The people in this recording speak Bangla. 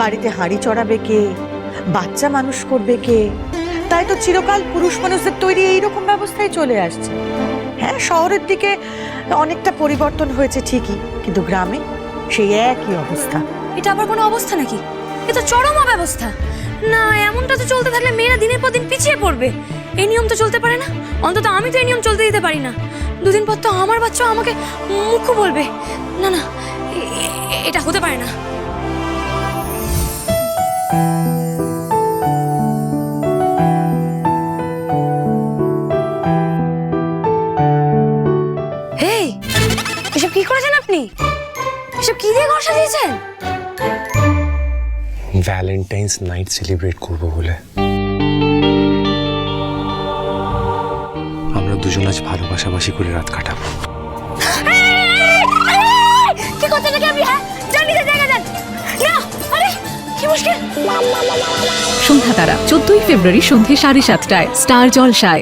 বাড়িতে হাঁড়ি চড়াবে কে? বাচ্চা মানুষ করবে কে? তাই তো চিরকাল পুরুষ মানুষদের তৈরি এইরকম ব্যবস্থায় চলে আসছে। হ্যাঁ শহরের দিকে অনেকটা পরিবর্তন হয়েছে ঠিকই, কিন্তু গ্রামে সেই একই অবস্থা। এটা আবার কোনো অবস্থা নাকি? এ তো চরম ব্যবস্থা না, এমনটা তো চলতে থাকলে মেয়েরা দিনের পর দিন পিছিয়ে পড়বে। এই নিয়ম তো চলতে পারে না। অন্তত আমি তো এই নিয়ম চলতে দিতে পারি না। দুদিন পর তো আমার বাচ্চা আমাকে মুখ্য বলবে না না এটা হতে পারে না। এই, এসব কি করেছেন আপনি? এসব কি দিয়ে ঘর সাজিয়েছেন? ভ্যালেন্টাইন্স নাইট সেলিব্রেট করব বলে। আমরা দুজন আজ ভালোবাসাবাসি করে রাত কাটাবো। সন্ধ্যা তারা চোদ্দই ফেব্রুয়ারি সন্ধে সাড়ে সাতটায় স্টার জলসায়।